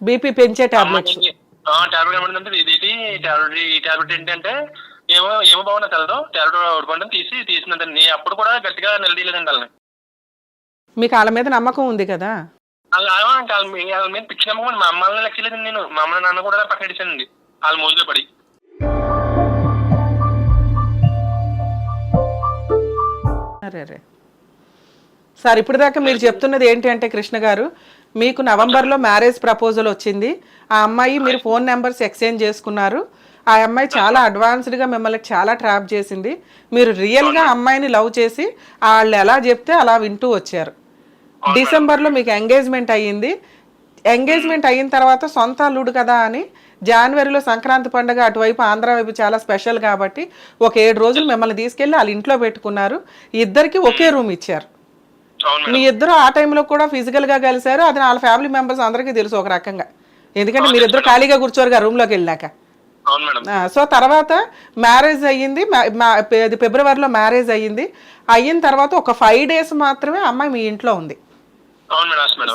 BP పెంచే tablets. Tablet ఏమంటుందంటే ఇది ఇది టాబ్లెట్ ఈ టాబ్లెట్ ఏంటంటే ఏమో ఏమో బాగున్నా తెలదు. టాబ్లెట్ ఓడిపోవడం తీసి తీసిందంటే అప్పుడు కూడా గట్టిగా నిలదీయలేదండి వాళ్ళని. మీకు వాళ్ళ మీద నమ్మకం ఉంది కదా? వాళ్ళ మీద పిచ్చి నమ్మకం మా అమ్మాయిని లెక్కలేదండి నేను. మా అమ్మ నాన్న కూడా పక్కన ఇచ్చానండి వాళ్ళ మోజులో పడి. అరే అరే. సార్ ఇప్పుడు దాకా మీరు చెప్తున్నది ఏంటి అంటే కృష్ణ గారు మీకు నవంబర్లో మ్యారేజ్ ప్రపోజల్ వచ్చింది. ఆ అమ్మాయి మీరు ఫోన్ నెంబర్స్ ఎక్స్చేంజ్ చేసుకున్నారు. ఆ అమ్మాయి చాలా అడ్వాన్స్డ్గా మిమ్మల్ని చాలా ట్రాప్ చేసింది. మీరు రియల్గా అమ్మాయిని లవ్ చేసి వాళ్ళు ఎలా చెప్తే అలా వింటూ వచ్చారు. డిసెంబర్లో మీకు ఎంగేజ్మెంట్ అయ్యింది. ఎంగేజ్మెంట్ అయిన తర్వాత సొంత అల్లుడు కదా అని జనవరిలో సంక్రాంతి పండుగ అటువైపు ఆంధ్ర వైపు చాలా స్పెషల్ కాబట్టి ఒక ఏడు రోజులు మిమ్మల్ని తీసుకెళ్ళి వాళ్ళ ఇంట్లో పెట్టుకున్నారు. ఇద్దరికి ఒకే రూమ్ ఇచ్చారు. మీ ఇద్దరు ఆ టైంలో కూడా ఫిజికల్గా కలిశారు. అది వాళ్ళ ఫ్యామిలీ మెంబర్స్ అందరికీ తెలుసు ఒక రకంగా. ఎందుకంటే మీరు ఇద్దరు ఖాళీగా కూర్చోరుగా రూమ్లోకి వెళ్ళాక. సో తర్వాత మ్యారేజ్ అయ్యింది. ఇది ఫిబ్రవరిలో మ్యారేజ్ అయ్యింది. అయిన తర్వాత ఒక ఫైవ్ డేస్ మాత్రమే అమ్మాయి మీ ఇంట్లో ఉంది.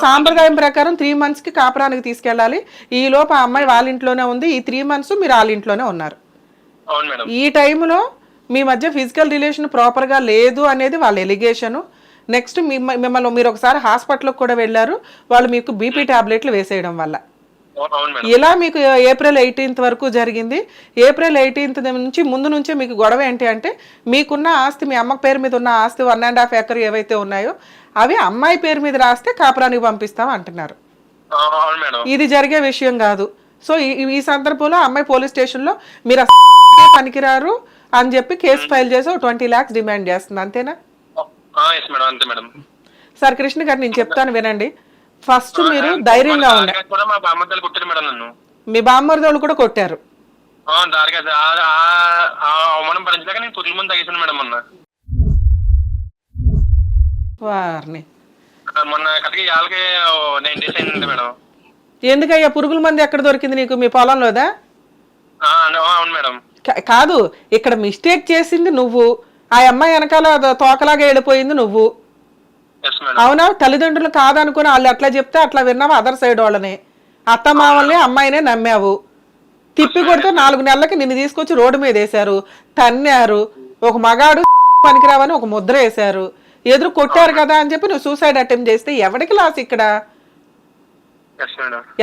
సాంప్రదాయం ప్రకారం త్రీ మంత్స్కి కాపురానికి తీసుకెళ్ళాలి. ఈ లోపు ఆ అమ్మాయి వాళ్ళ ఇంట్లోనే ఉంది. ఈ త్రీ మంత్స్ మీరు వాళ్ళ ఇంట్లోనే ఉన్నారు. ఈ టైంలో మీ మధ్య ఫిజికల్ రిలేషన్ ప్రాపర్గా లేదు అనేది వాళ్ళ ఎలిగేషను నెక్స్ట్ మిమ్మల్ని మీరు ఒకసారి హాస్పిటల్కి కూడా వెళ్ళారు. వాళ్ళు మీకు బీపీ టాబ్లెట్లు వేసేయడం వల్ల. ఇలా మీకు ఏప్రిల్ ఎయిటీన్త్ వరకు జరిగింది. ఏప్రిల్ ఎయిటీన్త్ నుంచి ముందు నుంచే మీకు గొడవ ఏంటి అంటే మీకున్న ఆస్తి మీ అమ్మ పేరు మీద ఉన్న ఆస్తి వన్ అండ్ హాఫ్ ఎకర్ ఏవైతే ఉన్నాయో అవి అమ్మాయి పేరు మీద రాస్తే కాపురానికి పంపిస్తాం అంటున్నారు. ఇది జరిగే విషయం కాదు. సో ఈ- సందర్భంలో అమ్మాయి పోలీస్ స్టేషన్లో మీరు అసలు పనికిరారు? అని చెప్పి కేసు ఫైల్ చేసి ట్వంటీ ల్యాక్స్ డిమాండ్ చేస్తుంది. అంతేనా? ఎస్ మేడం అంతే మేడం సార్ కృష్ణ గారు నేను చెప్తాను వినండి. ఫస్ట్ మీరు ధైర్యంగా ఉండండి కూడా మా బామ్మద్దలు కొట్టారు మేడం నన్ను. మీ బామ్మర్దోళ్ళు కూడా కొట్టారు. ఆ, దారిగా అవమానం భరించలేక నేను పురుగుల ముందు తగ్గించాను మేడం మొన్న. వారిని. వాళ్ళకి నైన్ డేస్ అయింది మేడం ఎందుకయ్యా పురుగుల మంది ఎక్కడ దొరికింది నీకు? మీ పొలంలోదా? అవును మేడం కాదు ఇక్కడ మిస్టేక్ చేసింది నువ్వు. ఆ అమ్మాయి వెనకాల తోకలాగా వెళ్ళిపోయింది నువ్వు. అవునా? తల్లిదండ్రులు కాదనుకుని వాళ్ళు అట్లా చెప్తే అట్లా విన్నావు అదర్ సైడ్ వాళ్ళని? అత్త మామల్ని అమ్మాయినే నమ్మావు. తిప్పి కొడితే నాలుగు నెలలకి నిన్ను తీసుకొచ్చి రోడ్డు మీద వేశారు. తన్నారు. ఒక మగాడు పనికిరావని ఒక ముద్ర వేశారు. ఎదురు కొట్టారు కదా అని చెప్పి నువ్వు సూసైడ్ అటెంప్ట్ చేస్తే ఎవరికి లాస్ ఇక్కడ?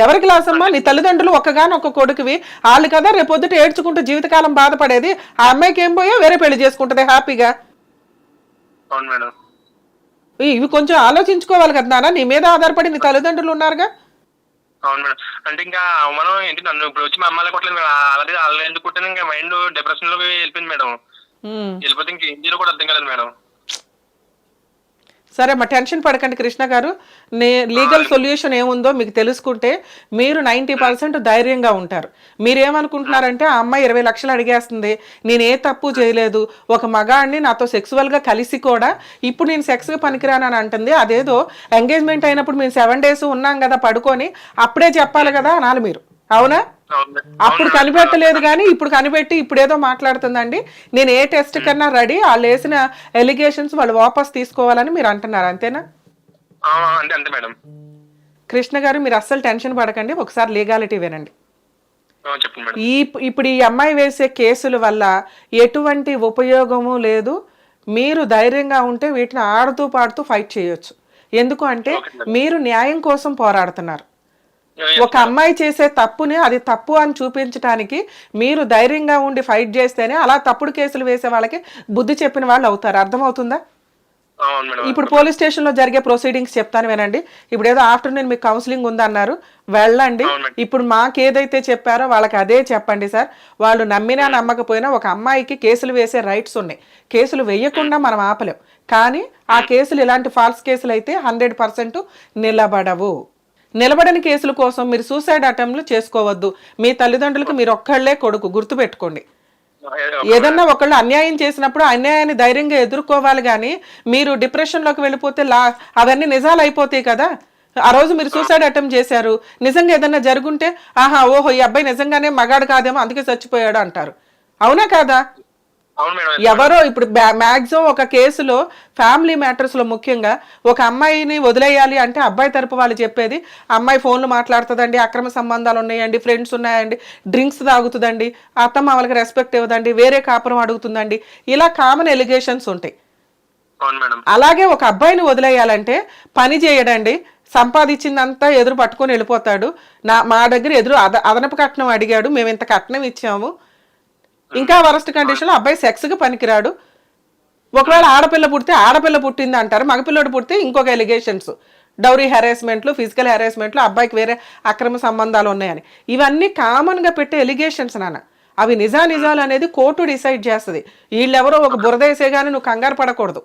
ఎవరికి లాస్ అమ్మా? నీ తల్లిదండ్రులు ఒక్కగాని ఒక కొడుకువి. వాళ్ళు కదా రేపొద్దుట ఏడ్చుకుంటూ జీవితకాలం బాధపడేది. ఆ అమ్మాయికి ఏం పోయో వేరే పెళ్ళి చేసుకుంటది హ్యాపీగా. ఇవి కొంచెం ఆలోచించుకోవాలి కదా నాన్న. నీ మీద ఆధారపడి నీ తల్లిదండ్రులు ఉన్నారుగా? అవును మేడం అంటే ఇంకా అవమానం ఏంటి నన్ను ఇప్పుడు వచ్చి మా అమ్మాయిలే కొట్టలేదు మేడం ఆల్రెడీ వాళ్ళు ఎందుకు కొట్టాను? ఇంకా మైండ్ డిప్రెషన్లోకి వెళ్ళిపోయింది మేడం. వెళ్ళిపోతే ఇంక ఏం చేయాలో కూడా అర్థం కాలేదు మేడం సరే అమ్మ టెన్షన్ పడకండి కృష్ణ గారు. నే లీగల్ సొల్యూషన్ ఏముందో మీకు తెలుసుకుంటే మీరు నైంటీ పర్సెంట్ ధైర్యంగా ఉంటారు. మీరేమనుకుంటున్నారంటే ఆ అమ్మాయి ఇరవై లక్షలు అడిగేస్తుంది నేను ఏ తప్పు చేయలేదు ఒక మగాడిని నాతో సెక్సువల్గా కలిసి కూడా ఇప్పుడు నేను సెక్స్గా పనికిరానని అంటుంది. అదేదో ఎంగేజ్మెంట్ అయినప్పుడు మేము సెవెన్ డేస్ ఉన్నాం కదా పడుకొని అప్పుడే చెప్పాలి కదా అనాలి మీరు. అవునా? అప్పుడు కనిపెట్టలేదు కానీ ఇప్పుడు కనిపెట్టి ఇప్పుడు ఏదో మాట్లాడుతుందండి. నేను ఏ టెస్ట్ కన్నా రెడీ వాళ్ళు వేసిన ఎలిగేషన్స్ వాళ్ళు వాపస్ తీసుకోవాలని మీరు అంటున్నారు అంతేనా? అంతే మేడం. కృష్ణ గారు మీరు అస్సలు టెన్షన్ పడకండి ఒకసారి లీగాలిటీ వినండి. ఈ ఇప్పుడు ఈ అమ్మాయి వేసే కేసుల వల్ల ఎటువంటి ఉపయోగము లేదు. మీరు ధైర్యంగా ఉంటే వీటిని ఆడుతూ పాడుతూ ఫైట్ చేయొచ్చు. ఎందుకు అంటే మీరు న్యాయం కోసం పోరాడుతున్నారు. ఒక అమ్మాయి చేసే తప్పుని అది తప్పు అని చూపించడానికి మీరు ధైర్యంగా ఉండి ఫైట్ చేస్తేనే అలా తప్పుడు కేసులు వేసే వాళ్ళకి బుద్ధి చెప్పిన వాళ్ళు అవుతారు. అర్థమవుతుందా? ఇప్పుడు పోలీస్ స్టేషన్లో జరిగే ప్రొసీడింగ్స్ చెప్తాను వినండి. ఇప్పుడు ఏదో ఆఫ్టర్నూన్ మీకు కౌన్సిలింగ్ ఉందన్నారు. వెళ్ళండి. ఇప్పుడు మాకు ఏదైతే చెప్పారో వాళ్ళకి అదే చెప్పండి సార్. వాళ్ళు నమ్మినా నమ్మకపోయినా ఒక అమ్మాయికి కేసులు వేసే రైట్స్ ఉన్నాయి. కేసులు వేయకుండా మనం ఆపలేం. కానీ ఆ కేసులు ఇలాంటి ఫాల్స్ కేసులు అయితే హండ్రెడ్ పర్సెంట్ నిలబడవు. నిలబడని కేసుల కోసం మీరు సూసైడ్ అటెంప్ట్లు చేసుకోవద్దు. మీ తల్లిదండ్రులకు మీరు ఒక్కళ్ళే కొడుకు గుర్తుపెట్టుకోండి. ఏదన్నా ఒకళ్ళు అన్యాయం చేసినప్పుడు అన్యాయాన్ని ధైర్యంగా ఎదుర్కోవాలి కానీ మీరు డిప్రెషన్లోకి వెళ్ళిపోతే లా అవన్నీ నిజాలు అయిపోతాయి కదా. ఆ రోజు మీరు సూసైడ్ అటెంప్ట్ చేశారు. నిజంగా ఏదన్నా జరుగుంటే ఆహా ఓహో ఈ అబ్బాయి నిజంగానే మగాడు కాదేమో అందుకే చచ్చిపోయాడు అంటారు. అవునా కాదా? ఎవరో ఇప్పుడు మ్యాక్సిమం ఒక కేసులో ఫ్యామిలీ మ్యాటర్స్లో ముఖ్యంగా ఒక అమ్మాయిని వదిలేయాలి అంటే అబ్బాయి తరపు వాళ్ళు చెప్పేది అమ్మాయి ఫోన్లు మాట్లాడుతుందండి అక్రమ సంబంధాలు ఉన్నాయండి ఫ్రెండ్స్ ఉన్నాయండి డ్రింక్స్ తాగుతుందండి అత్తమ్మ వాళ్ళకి రెస్పెక్ట్ ఇవ్వదండి వేరే కాపురం అడుగుతుందండి. ఇలా కామన్ ఎలిగేషన్స్ ఉంటాయి. అలాగే ఒక అబ్బాయిని వదిలేయాలంటే పని చేయడండి సంపాదించిందంతా ఎదురు పట్టుకొని వెళ్ళిపోతాడు. నా మా దగ్గర ఎదురు అద అదనపు కట్నం అడిగాడు మేము ఇంత కట్నం ఇచ్చాము ఇంకా వరస్ట్ కండిషన్లో అబ్బాయి సెక్స్కి పనికిరాడు. ఒకవేళ ఆడపిల్ల పుడితే ఆడపిల్ల పుట్టింది అంటారు మగపిల్లడు పుడితే ఇంకొక ఎలిగేషన్స్ డౌరీ హెరాస్మెంట్లు ఫిజికల్ హెరాస్మెంట్లు అబ్బాయికి వేరే అక్రమ సంబంధాలు ఉన్నాయని. ఇవన్నీ కామన్గా పెట్టే ఎలిగేషన్స్ నాన్న. అవి నిజా నిజాలు అనేది కోర్టు డిసైడ్ చేస్తుంది. వీళ్ళెవరో ఒక బురదేసే కానీ నువ్వు కంగారు పడకూడదు.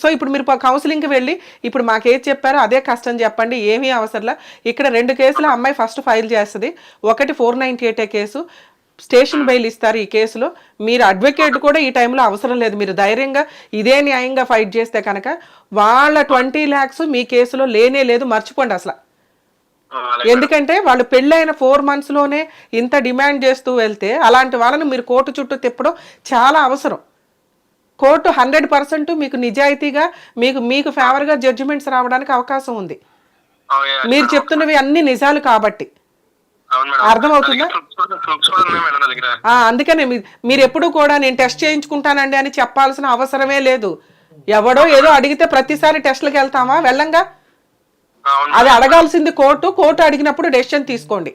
సో ఇప్పుడు మీరు కౌన్సిలింగ్కి వెళ్ళి ఇప్పుడు మాకేది చెప్పారో అదే కష్టం చెప్పండి ఏమీ అవసరంలా. ఇక్కడ రెండు కేసులు అమ్మాయి ఫస్ట్ ఫైల్ చేస్తుంది. ఒకటి four ninety eight case station bail ఇస్తారు ఈ కేసులో. మీరు అడ్వకేట్ కూడా ఈ టైంలో అవసరం లేదు. మీరు ధైర్యంగా ఇదే న్యాయంగా ఫైట్ చేస్తే కనుక వాళ్ళ ట్వంటీ ల్యాక్స్ మీ కేసులో లేనే లేదు. మర్చిపోండి అసలు. ఎందుకంటే వాళ్ళు పెళ్ళైన ఫోర్ మంత్స్లోనే ఇంత డిమాండ్ చేస్తూ వెళ్తే అలాంటి వాళ్ళని మీరు కోర్టు చుట్టూ తిప్పడం చాలా అవసరం. కోర్టు హండ్రెడ్ పర్సెంట్ మీకు నిజాయితీగా మీకు మీకు ఫేవర్గా జడ్జిమెంట్స్ రావడానికి అవకాశం ఉంది. మీరు. చెప్తున్నవి అన్ని నిజాలు కాబట్టి. అర్థమవుతుందా? అందుకనే మీరు ఎప్పుడు కూడా నేను టెస్ట్ చేయించుకుంటానండి అని చెప్పాల్సిన అవసరమే లేదు. ఎవడో ఏదో అడిగితే ప్రతిసారి టెస్ట్లకు వెళ్తామా? వెళ్ళంగా? అది అడగాల్సింది కోర్టు. కోర్టు అడిగినప్పుడు డెసిషన్ తీసుకోండి.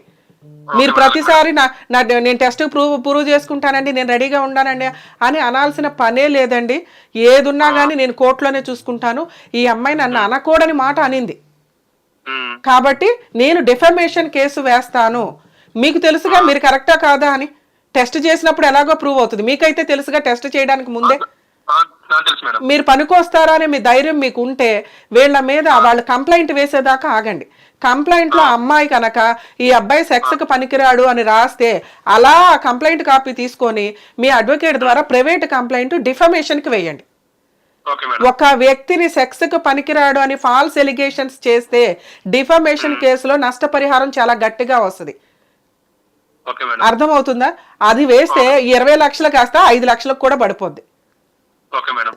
మీరు ప్రతిసారి నా నా నేను టెస్ట్ ప్రూవ్ ప్రూవ్ చేసుకుంటానండి నేను రెడీగా ఉన్నానండి అని అనాల్సిన పనే లేదండి. ఏదున్నా కానీ నేను కోర్టులోనే చూసుకుంటాను. ఈ అమ్మాయి నన్ను అనకూడని మాట అనింది. కాబట్టి నేను డిఫమేషన్ కేసు వేస్తాను. మీకు తెలుసుగా మీరు కరెక్టా కాదా అని. టెస్ట్ చేసినప్పుడు ఎలాగో ప్రూవ్ అవుతుంది. మీకైతే తెలుసుగా టెస్ట్ చేయడానికి ముందే. మీరు పనికొస్తారా అనే మీ ధైర్యం మీకు ఉంటే వీళ్ళ మీద వాళ్ళు కంప్లైంట్ వేసేదాకా ఆగండి. కంప్లైంట్లో అమ్మాయి కనుక ఈ అబ్బాయి సెక్స్కి పనికిరాడు అని రాస్తే అలా కంప్లైంట్ కాపీ తీసుకొని మీ అడ్వకేట్ ద్వారా ప్రైవేట్ కంప్లైంట్ డిఫమేషన్కి వేయండి. ఒక వ్యక్తిని సెక్స్కు పనికిరాడు అని ఫాల్స్ ఎలిగేషన్స్ చేస్తే డిఫమేషన్ కేసులో నష్టపరిహారం చాలా గట్టిగా వస్తుంది. అర్థమవుతుందా? అది వేస్తే ఇరవై లక్షలు కాస్త ఐదు లక్షలకు కూడా పడిపోద్ది.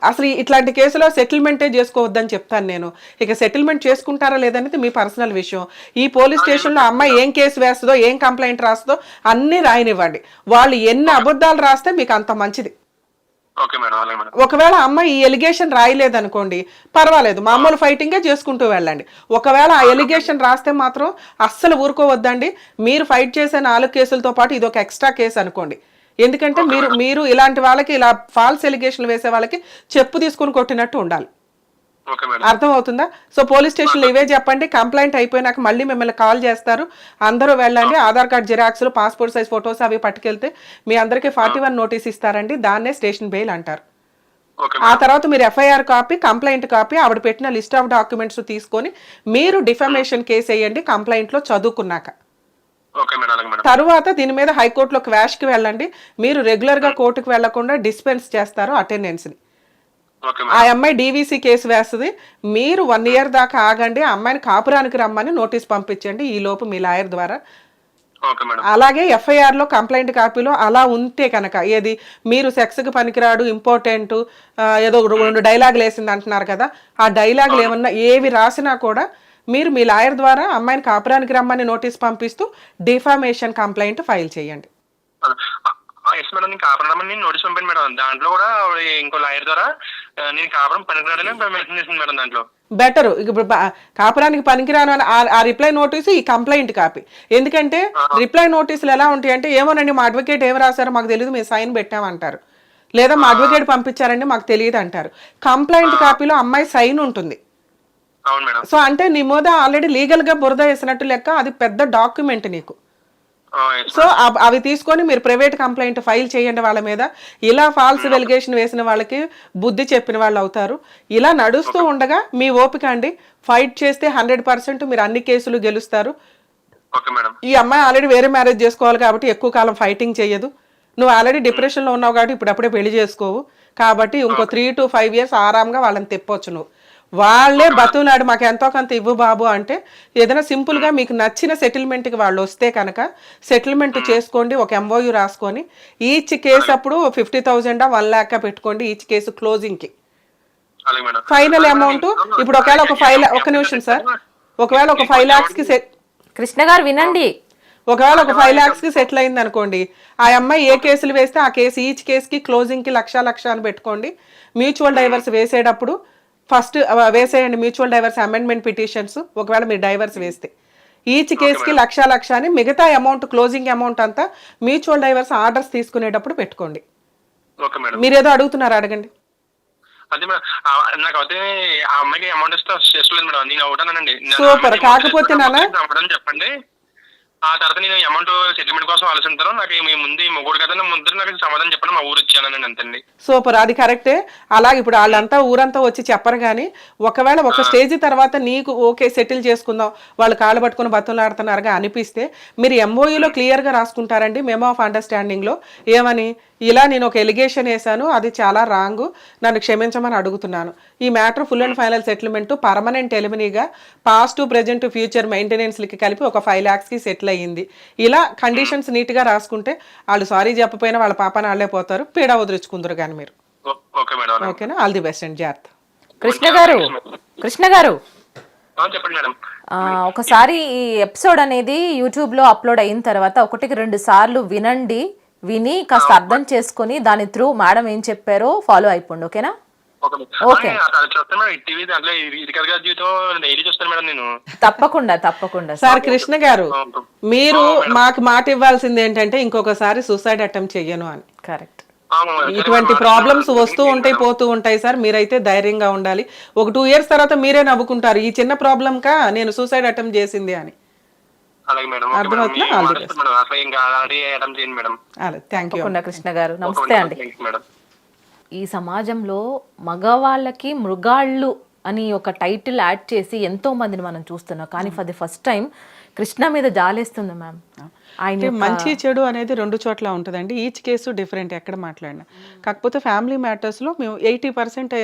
అసలు ఇట్లాంటి కేసులో సెటిల్మెంటే చేసుకోవద్దని చెప్తాను నేను. ఇక సెటిల్మెంట్ చేసుకుంటారా లేదనేది మీ పర్సనల్ విషయం. ఈ పోలీస్ స్టేషన్లో అమ్మాయి ఏం కేసు వేస్తుందో ఏం కంప్లైంట్ రాస్తుందో అన్నీ రాయనివ్వండి. వాళ్ళు ఎన్ని అబద్ధాలు రాస్తే మీకు అంత మంచిది ఓకే మేడం అలాగే మేడం ఒకవేళ అమ్మాయి ఈ ఎలిగేషన్ రాయలేదనుకోండి పర్వాలేదు మామూలు ఫైటింగే చేసుకుంటూ వెళ్ళండి. ఒకవేళ ఆ ఎలిగేషన్ రాస్తే మాత్రం అస్సలు ఊరుకోవద్దండి. మీరు ఫైట్ చేసే నాలుగు కేసులతో పాటు ఇది ఒక ఎక్స్ట్రా కేసు అనుకోండి. ఎందుకంటే మీరు మీరు ఇలాంటి వాళ్ళకి ఇలా ఫాల్స్ ఎలిగేషన్లు వేసే వాళ్ళకి చెప్పు తీసుకుని కొట్టినట్టు ఉండాలి. అర్థమవుతుందా? సో పోలీస్ స్టేషన్లో ఇవే చెప్పండి. కంప్లైంట్ అయిపోయినాక మళ్ళీ మిమ్మల్ని కాల్ చేస్తారు. అందరూ వెళ్ళండి. ఆధార్ కార్డ్ జిరాక్స్లు పాస్పోర్ట్ సైజ్ ఫొటోస్ అవి పట్టుకెళ్తే మీ అందరికీ ఫార్టీ వన్ నోటీస్ ఇస్తారండి. దాన్నే స్టేషన్ బెయిల్ అంటారు. ఆ తర్వాత మీరు ఎఫ్ఐఆర్ కాపీ కంప్లైంట్ కాపీ ఆవిడ పెట్టిన లిస్ట్ ఆఫ్ డాక్యుమెంట్స్ తీసుకొని మీరు డిఫమేషన్ కేసు వేయండి కంప్లైంట్లో చదువుకున్నాక. తరువాత దీని మీద హైకోర్టులో క్వాష్కి వెళ్ళండి. మీరు రెగ్యులర్గా కోర్టుకు వెళ్ళకుండా డిస్పెన్స్ చేస్తారు అటెండెన్స్ని. ఆ అమ్మాయి డీవీసీ కేసు వేస్తుంది. మీరు వన్ ఇయర్ దాకా ఆగండి ఆ అమ్మాయిని కాపురానికి రమ్మని నోటీస్ పంపించండి ఈ లోపు మీ లాయర్ ద్వారా. అలాగే ఎఫ్ఐఆర్లో కంప్లైంట్ కాపీలో అలా ఉంటే కనుక ఏది? మీరు సెక్స్కి పనికిరాడు ఇంపార్టెంట్ ఏదో రెండు డైలాగులు వేసింది అంటున్నారు కదా ఆ డైలాగులు ఏమన్నా ఏవి రాసినా కూడా మీరు మీ లాయర్ ద్వారా అమ్మాయిని కాపురానికి రమ్మని నోటీస్ పంపిస్తూ డిఫామేషన్ కంప్లైంట్ ఫైల్ చేయండి. ఎస్ మేడం నేను నోటీస్ పంపాను మేడం. దాంట్లో కూడా ఇంకో లాయర్ ద్వారా నేను కాపురం పనికిరాడని మెన్షన్ చేసింది మేడం దాంట్లో. బెటర్. ఇప్పుడు కాపురానికి పనికిరాను అని ఆ- రిప్లై నోటీసు ఈ కంప్లైంట్ కాపీ. ఎందుకంటే రిప్లై నోటీసులు ఎలా ఉంటాయి అంటే ఏమోనండి మా అడ్వకేట్ ఏం రాశారో మాకు తెలియదు మేము సైన్ పెట్టామంటారు. లేదా మా అడ్వకేట్ పంపించారండి మాకు తెలియదు అంటారు. కంప్లైంట్ కాపీలో అమ్మాయి సైన్ ఉంటుంది. సో అంటే నీ మీద ఆల్రెడీ లీగల్గా బురద వేసినట్టు లెక్క అది పెద్ద డాక్యుమెంట్ నీకు. సో అవ్- అవి తీసుకొని మీరు ప్రైవేట్ కంప్లైంట్ ఫైల్ చేయండి వాళ్ళ మీద. ఇలా ఫాల్స్ వెలిగేషన్ వేసిన వాళ్ళకి బుద్ధి చెప్పిన వాళ్ళు అవుతారు. ఇలా నడుస్తూ ఉండగా మీ ఓపిక అండి. ఫైట్ చేస్తే హండ్రెడ్ పర్సెంట్ మీరు అన్ని కేసులు గెలుస్తారు. ఈ అమ్మాయి ఆల్రెడీ వేరే మ్యారేజ్ చేసుకోవాలి కాబట్టి ఎక్కువ కాలం ఫైటింగ్ చేయదు. నువ్వు ఆల్రెడీ డిప్రెషన్లో ఉన్నావు కాబట్టి ఇప్పుడు అప్పుడే పెళ్ళి చేసుకోవు. కాబట్టి ఇంకో త్రీ టు ఫైవ్ ఇయర్స్ ఆరాంగా వాళ్ళని తెప్పొచ్చు నువ్వు. వాళ్ళే బతులాడు మాకు ఎంతో కొంత ఇవ్వు బాబు అంటే ఏదైనా సింపుల్గా మీకు నచ్చిన సెటిల్మెంట్కి వాళ్ళు వస్తే కనుక సెటిల్మెంట్ చేసుకోండి ఒక ఎంఓయు రాసుకొని ఈచ్ కేసు అప్పుడు ఫిఫ్టీ థౌజండా వన్ ల్యాక్ పెట్టుకోండి ఈచ్ కేసు క్లోజింగ్కి ఫైనల్ అమౌంట్ ఇప్పుడు ఒకవేళ ఒక ఫైవ్ ఒక నిమిషం సార్. ఒకవేళ ఒక ఫైవ్ ల్యాక్స్కి సెట్ కృష్ణ గారు వినండి. ఒకవేళ ఒక ఫైవ్ ల్యాక్స్కి సెటిల్ అయింది అనుకోండి ఆ అమ్మాయి ఏ కేసులు వేస్తే ఆ కేసు ఈచ్ కేసుకి క్లోజింగ్కి లక్ష లక్ష అని పెట్టుకోండి. మ్యూచువల్ డైవర్స్ వేసేటప్పుడు ఫస్ట్ వేసేయండి మ్యూచువల్ డైవర్స్ అమెండ్మెంట్ పిటిషన్స్. ఒకవేళ మీరు డైవర్స్ వేస్తే. ఈచ్ కేసుకి లక్ష లక్ష అని మిగతా అమౌంట్ క్లోజింగ్ అమౌంట్ అంతా మ్యూచువల్ డైవర్స్ ఆర్డర్స్ తీసుకునేటప్పుడు పెట్టుకోండి. Okay madam. మీరు ఏదో అడుగుతున్నారు అడగండి. Super. కాకపోతే నాన్న- ఆ తర్వాత నేను అమౌంట్ సెటిల్మెంట్ కోసం ఆలోచిస్తాను. నాకు మీ ముందు మొగుడు కదా ముందు నాకు సమాధానం చెప్పండి మా ఊరు ఇచ్చానండి అంతండి. సూపర్ అది కరెక్టే అలాగే ఇప్పుడు వాళ్ళంతా ఊరంతా వచ్చి చెప్పరు కానీ ఒకవేళ ఒక స్టేజ్ తర్వాత నీకు ఓకే సెటిల్ చేసుకుందాం వాళ్ళు కాళ్ళు పట్టుకుని బతులాడుతున్నారుగా అనిపిస్తే మీరు ఎంఓయూలో క్లియర్గా రాసుకుంటారండి మెమో ఆఫ్ అండర్స్టాండింగ్లో ఏమని? ఇలా నేను ఒక ఎలిగేషన్ వేశాను అది చాలా రాంగ్ నన్ను క్షమించమని అడుగుతున్నాను. ఈ matter full and final settlement permanent ఎలిమినీగా past present future మెయింటెనెన్స్లకి కలిపి ఒక ఫైవ్ ల్యాక్స్కి సెటిల్ అయ్యింది. ఇలా కండిషన్స్ నీట్గా రాసుకుంటే వాళ్ళు సారీ చెప్పపోయినా వాళ్ళ పాపని వాళ్ళే పోతారు. పీడ వదిలించుకుందరు కానీ మీరు. ఓ- ఓకే మేడం ఓకేనా? ఆల్ ది బెస్ట్ అండి జాగ్రత్త. కృష్ణ గారు కృష్ణ గారు. ఒకసారి ఈ ఎపిసోడ్ అనేది యూట్యూబ్లో అప్లోడ్ అయిన తర్వాత ఒకటికి రెండు సార్లు వినండి. విని కాస్త అర్థం చేసుకొని దాని త్రూ మేడం ఏం చెప్పారో ఫాలో అయిపోండి ఓకేనా? తప్పకుండా తప్పకుండా. సార్ కృష్ణ గారు మీరు మాకు మాట ఇవ్వాల్సింది ఏంటంటే ఇంకొకసారి సూసైడ్ అటెంప్ట్ చెయ్యను అని. కరెక్ట్. ఇటువంటి ప్రాబ్లమ్స్ వస్తూ ఉంటాయి పోతూ ఉంటాయి సార్ మీరైతే ధైర్యంగా ఉండాలి. ఒక టూ ఇయర్స్ తర్వాత మీరే నవ్వుకుంటారు ఈ చిన్న ప్రాబ్లం కా నేను సూసైడ్ అటెంప్ట్ చేసింది అని. అలాగే మేడం. అర్థమవుతుందా? మేడం. ఇంకా అలాంటి చేయండి మేడం. థ్యాంక్ యూ తప్పకుండా కృష్ణ గారు. నమస్తే అండి. మేడం. ఈ సమాజంలో మగవాళ్ళకి మృగాళ్ళు అని ఒక టైటిల్ యాడ్ చేసి ఎంతో మందిని మనం చూస్తున్నాం. కానీ for the first time Krishna మీద జాలేస్తుంది మ్యామ్ మంచి చెడు అనేది రెండు చోట్ల ఉంటుందండి. ఈచ్ కేసు డిఫరెంట్ ఎక్కడ మాట్లాడినా. కాకపోతే ఫ్యామిలీ మ్యాటర్స్లో మేము ఎయిటీ పర్సెంట్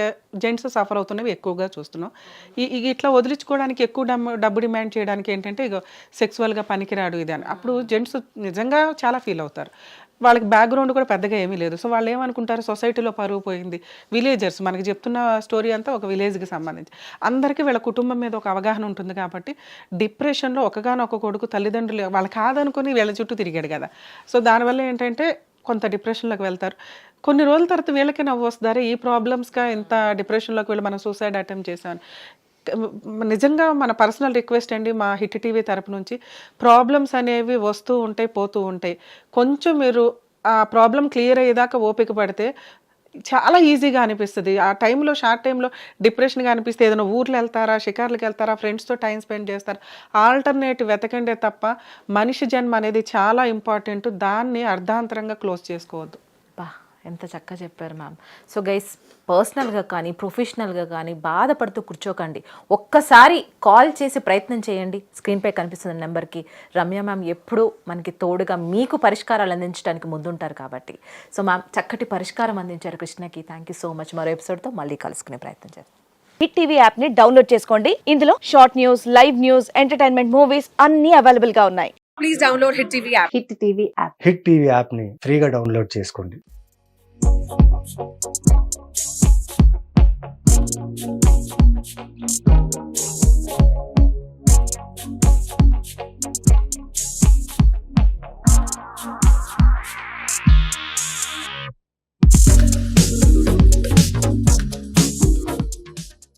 జెంట్స్ సఫర్ అవుతున్నవి ఎక్కువగా చూస్తున్నాం. ఈ ఇట్లా వదిలించుకోవడానికి ఎక్కువ డబ్బు డబ్బు డిమాండ్ చేయడానికి ఏంటంటే ఇక సెక్సువల్గా పనికిరాడు ఇది అని. అప్పుడు జెంట్స్ నిజంగా చాలా ఫీల్ అవుతారు. వాళ్ళకి బ్యాక్గ్రౌండ్ కూడా పెద్దగా ఏమీ లేదు. సో వాళ్ళు ఏమనుకుంటారు? సొసైటీలో పరువు పోయింది. విలేజర్స్ మనకి చెప్తున్న స్టోరీ అంతా ఒక విలేజ్కి సంబంధించి. అందరికీ వీళ్ళ కుటుంబం మీద ఒక అవగాహన ఉంటుంది కాబట్టి డిప్రెషన్లో ఒకగానొక కొడుకు తల్లిదండ్రులు వాళ్ళు కాదనుకుని వీళ్ళ చుట్టూ తిరిగాడు కదా. సో దానివల్ల ఏంటంటే కొంత డిప్రెషన్లోకి వెళ్తారు. కొన్ని రోజుల తర్వాత వీళ్ళకి నవ్వు వస్తారు ఈ ప్రాబ్లమ్స్గా ఇంత డిప్రెషన్లోకి వెళ్ళి మనం సూసైడ్ అటెంప్ట్ చేశాను నిజంగా మన పర్సనల్ రిక్వెస్ట్ అండి మా హిట్ టీవీ తరపు నుంచి. ప్రాబ్లమ్స్ అనేవి వస్తూ ఉంటాయి పోతూ ఉంటాయి. కొంచెం మీరు ఆ ప్రాబ్లం క్లియర్ అయ్యేదాకా ఓపిక పడితే చాలా ఈజీగా అనిపిస్తుంది. ఆ టైంలో షార్ట్ టైంలో డిప్రెషన్గా అనిపిస్తే ఏదైనా ఊర్లు వెళ్తారా షికార్లకు వెళ్తారా ఫ్రెండ్స్తో టైం స్పెండ్ చేస్తారా? ఆల్టర్నేటివ్ వెతకండే తప్ప మనిషి జన్మ అనేది చాలా ఇంపార్టెంట్. దాన్ని అర్ధాంతరంగా క్లోజ్ చేసుకోవద్దు. ఎంత చక్కగా చెప్పారు మ్యామ్ సో గైస్ పర్సనల్గా కానీ ప్రొఫెషనల్గా కానీ బాధపడుతూ కూర్చోకండి. ఒక్కసారి కాల్ చేసి ప్రయత్నం చేయండి. స్క్రీన్పై కనిపిస్తున్న నెంబర్కి రమ్య మ్యామ్ ఎప్పుడూ మనకి తోడుగా మీకు పరిష్కారాలు అందించడానికి ముందుంటారు కాబట్టి. సో మ్యామ్ చక్కటి పరిష్కారం అందించారు కృష్ణకి. థ్యాంక్ యూ సో మచ్ మరో ఎపిసోడ్తో మళ్ళీ కలుసుకునే ప్రయత్నం చేస్తాం హిట్ టీవీ యాప్ని డౌన్లోడ్ చేసుకోండి. ఇందులో short news live news entertainment movies అన్ని అవైలబుల్గా ఉన్నాయి. Hit TV app hit TV యాప్ని ఫ్రీగా డౌన్లోడ్ చేసుకోండి. Thank you.